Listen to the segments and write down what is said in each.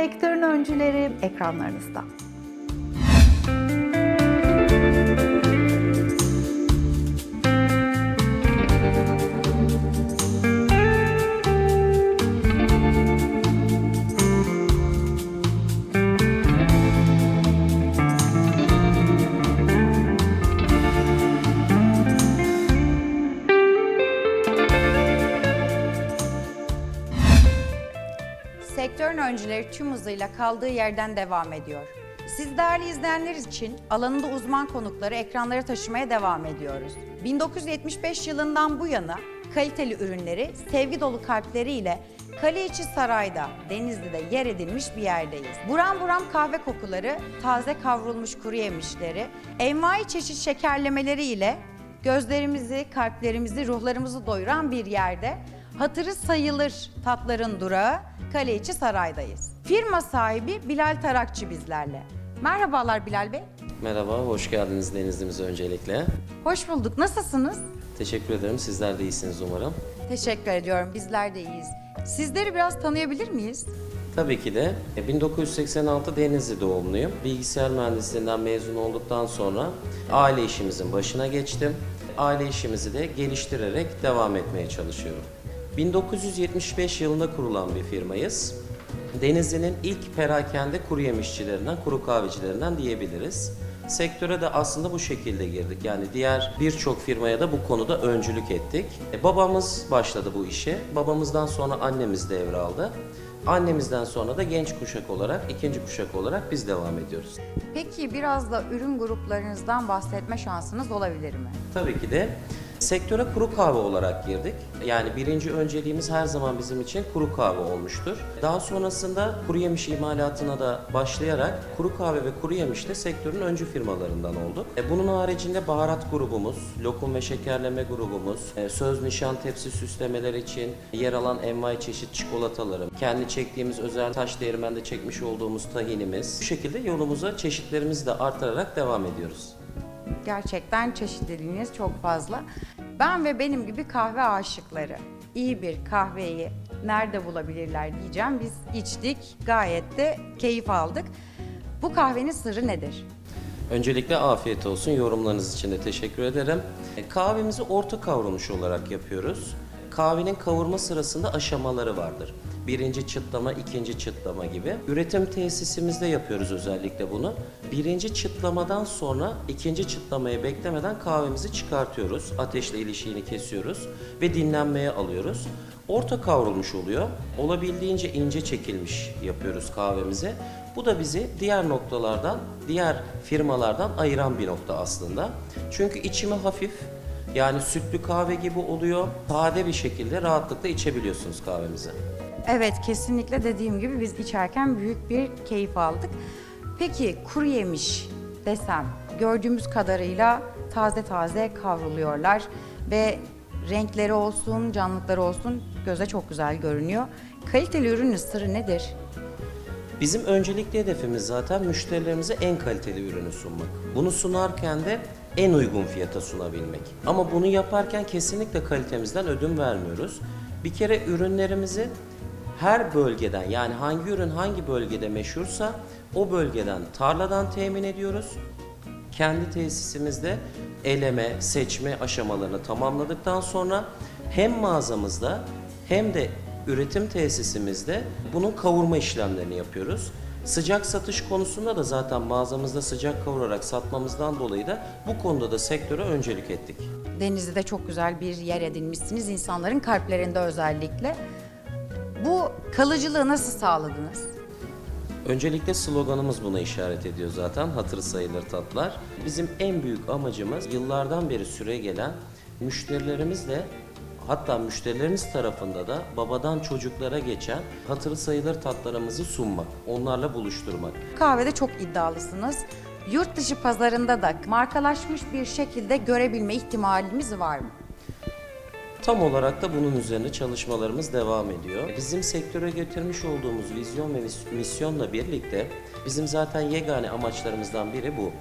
Sektörün öncüleri ekranlarınızda. Sektörün öncüleri tüm hızıyla kaldığı yerden devam ediyor. Siz değerli izleyenler için alanında uzman konukları ekranlara taşımaya devam ediyoruz. 1975 yılından bu yana kaliteli ürünleri sevgi dolu kalpleriyle Kaleiçi Saray'da, Denizli'de yer edilmiş bir yerdeyiz. Buram buram kahve kokuları, taze kavrulmuş kuru yemişleri, envai çeşit şekerlemeleri ile gözlerimizi, kalplerimizi, ruhlarımızı doyuran bir yerde hatırı sayılır tatların durağı Kaleiçi Saray'dayız. Firma sahibi Bilal Tarakçı bizlerle. Merhabalar Bilal Bey. Merhaba, hoş geldiniz Denizli'mize öncelikle. Hoş bulduk. Nasılsınız? Teşekkür ederim, sizler de iyisiniz umarım. Teşekkür ediyorum. Bizler de iyiyiz. Sizleri biraz tanıyabilir miyiz? Tabii ki de e, 1986 Denizli doğumluyum. Bilgisayar mühendisliğinden mezun olduktan sonra aile işimizin başına geçtim. Aile işimizi de geliştirerek devam etmeye çalışıyorum. 1975 yılında kurulan bir firmayız. Denizli'nin ilk perakende kuru yemişçilerinden, kuru kahvecilerinden diyebiliriz. Sektöre de aslında bu şekilde girdik. Yani diğer birçok firmaya da bu konuda öncülük ettik. E, babamız başladı bu işe. Babamızdan sonra annemiz devraldı. Annemizden sonra da genç kuşak olarak, ikinci kuşak olarak biz devam ediyoruz. Peki biraz da ürün gruplarınızdan bahsetme şansınız olabilir mi? Tabii ki de sektöre kuru kahve olarak girdik. Yani birinci önceliğimiz her zaman bizim için kuru kahve olmuştur. Daha sonrasında kuru yemiş imalatına da başlayarak kuru kahve ve kuru yemiş de sektörün öncü firmalarından olduk. E, bunun haricinde baharat grubumuz, lokum ve şekerleme grubumuz, e, söz nişan tepsi süslemeler için yer alan envai çeşit çikolatalarım, kendi çektiğimiz özel taş değirmende çekmiş olduğumuz tahinimiz. Bu şekilde yolumuza çeşitlerimizi de artırarak devam ediyoruz. Gerçekten çeşitliliğiniz çok fazla. Ben ve benim gibi kahve aşıkları iyi bir kahveyi nerede bulabilirler diyeceğim. Biz içtik, gayet de keyif aldık. Bu kahvenin sırrı nedir? Öncelikle afiyet olsun. Yorumlarınız için de teşekkür ederim. E, Kahvemizi orta kavrulmuş olarak yapıyoruz. Kahvenin kavurma sırasında aşamaları vardır. Birinci çıtlama, ikinci çıtlama gibi. Üretim tesisimizde yapıyoruz özellikle bunu. Birinci çıtlamadan sonra ikinci çıtlamayı beklemeden kahvemizi çıkartıyoruz. Ateşle ilişiğini kesiyoruz ve dinlenmeye alıyoruz. Orta kavrulmuş oluyor. Olabildiğince ince çekilmiş yapıyoruz kahvemizi. Bu da bizi diğer noktalardan, diğer firmalardan ayıran bir nokta aslında. Çünkü içimi hafif, yani sütlü kahve gibi oluyor. Sade bir şekilde rahatlıkla içebiliyorsunuz kahvemizi. Evet, kesinlikle dediğim gibi biz içerken büyük bir keyif aldık. Peki kuru yemiş desem gördüğümüz kadarıyla taze taze kavruluyorlar ve renkleri olsun, canlılıkları olsun göze çok güzel görünüyor. Kaliteli ürünün sırrı nedir? Bizim öncelikli hedefimiz zaten müşterilerimize en kaliteli ürünü sunmak. Bunu sunarken de en uygun fiyata sunabilmek. Ama bunu yaparken kesinlikle kalitemizden ödün vermiyoruz. Bir kere ürünlerimizi her bölgeden yani hangi ürün hangi bölgede meşhursa o bölgeden tarladan temin ediyoruz. Kendi tesisimizde eleme, seçme aşamalarını tamamladıktan sonra hem mağazamızda hem de üretim tesisimizde bunun kavurma işlemlerini yapıyoruz. Sıcak satış konusunda da zaten mağazamızda sıcak kavurarak satmamızdan dolayı da bu konuda da sektöre öncelik ettik. Denizli'de çok güzel bir yer edinmişsiniz insanların kalplerinde özellikle. Bu kalıcılığı nasıl sağladınız? Öncelikle sloganımız buna işaret ediyor zaten. Hatırı sayılır tatlar. Bizim en büyük amacımız yıllardan beri süre gelen müşterilerimizle hatta müşterilerimiz tarafında da babadan çocuklara geçen hatırı sayılır tatlarımızı sunmak, onlarla buluşturmak. Kahvede çok iddialısınız. Yurt dışı pazarında da markalaşmış bir şekilde görebilme ihtimalimiz var mı? Tam olarak da bunun üzerine çalışmalarımız devam ediyor. Bizim sektöre getirmiş olduğumuz vizyon ve mis- misyonla birlikte bizim zaten yegane amaçlarımızdan biri bu.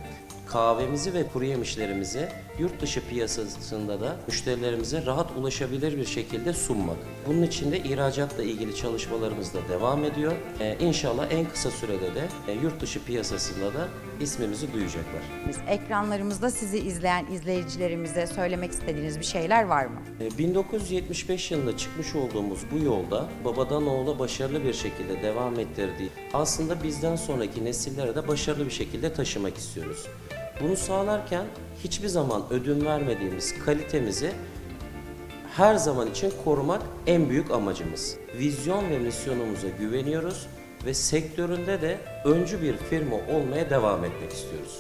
Kahvemizi ve kuru yemişlerimizi yurt dışı piyasasında da müşterilerimize rahat ulaşabilir bir şekilde sunmak. Bunun için de ihracatla ilgili çalışmalarımız da devam ediyor. Ee, inşallah en kısa sürede de e, yurt dışı piyasasında da ismimizi duyacaklar. Biz ekranlarımızda sizi izleyen izleyicilerimize söylemek istediğiniz bir şeyler var mı? E, 1975 yılında çıkmış olduğumuz bu yolda babadan oğula başarılı bir şekilde devam ettirdiği aslında bizden sonraki nesillere de başarılı bir şekilde taşımak istiyoruz. Bunu sağlarken hiçbir zaman ödün vermediğimiz kalitemizi her zaman için korumak en büyük amacımız. Vizyon ve misyonumuza güveniyoruz ve sektöründe de öncü bir firma olmaya devam etmek istiyoruz.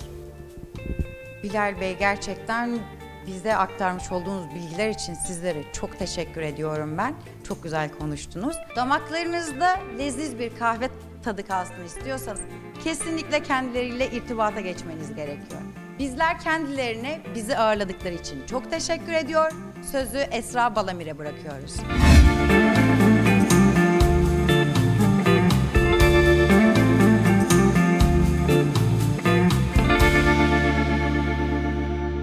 Bilal Bey gerçekten bize aktarmış olduğunuz bilgiler için sizlere çok teşekkür ediyorum ben. Çok güzel konuştunuz. Damaklarınızda leziz bir kahve tadı kalsın istiyorsanız kesinlikle kendileriyle irtibata geçmeniz gerekiyor. Bizler kendilerine bizi ağırladıkları için çok teşekkür ediyor. Sözü Esra Balamir'e bırakıyoruz.